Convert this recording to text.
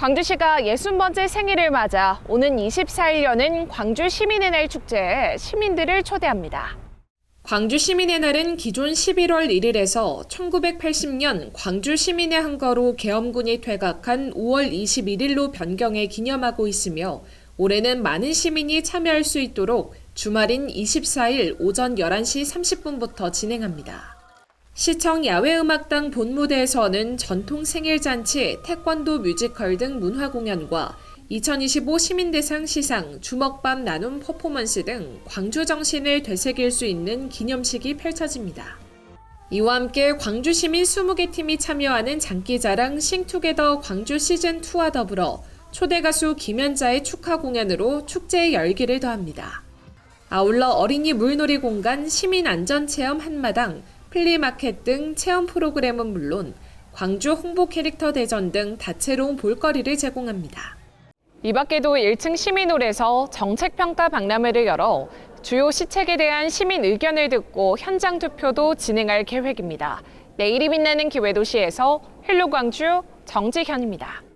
광주시가 60번째 생일을 맞아 오는 24일 여는 광주 시민의 날 축제에 시민들을 초대합니다. 광주 시민의 날은 기존 11월 1일에서 1980년 광주 시민의 한거로 계엄군이 퇴각한 5월 21일로 변경해 기념하고 있으며 올해는 많은 시민이 참여할 수 있도록 주말인 24일 오전 11시 30분부터 진행합니다. 시청 야외음악당 본무대에서는 전통 생일잔치, 태권도 뮤지컬 등 문화공연과 2025 시민대상 시상, 주먹밥 나눔 퍼포먼스 등 광주 정신을 되새길 수 있는 기념식이 펼쳐집니다. 이와 함께 광주 시민 20개 팀이 참여하는 장기자랑 싱투게더 광주 시즌2와 더불어 초대 가수 김연자의 축하 공연으로 축제의 열기를 더합니다. 아울러 어린이 물놀이 공간, 시민 안전 체험 한마당, 플리마켓 등 체험 프로그램은 물론 광주 홍보 캐릭터 대전 등 다채로운 볼거리를 제공합니다. 이 밖에도 1층 시민홀에서 정책평가 박람회를 열어 주요 시책에 대한 시민 의견을 듣고 현장 투표도 진행할 계획입니다. 내일이 빛나는 기회도시에서 헬로 광주 정지현입니다.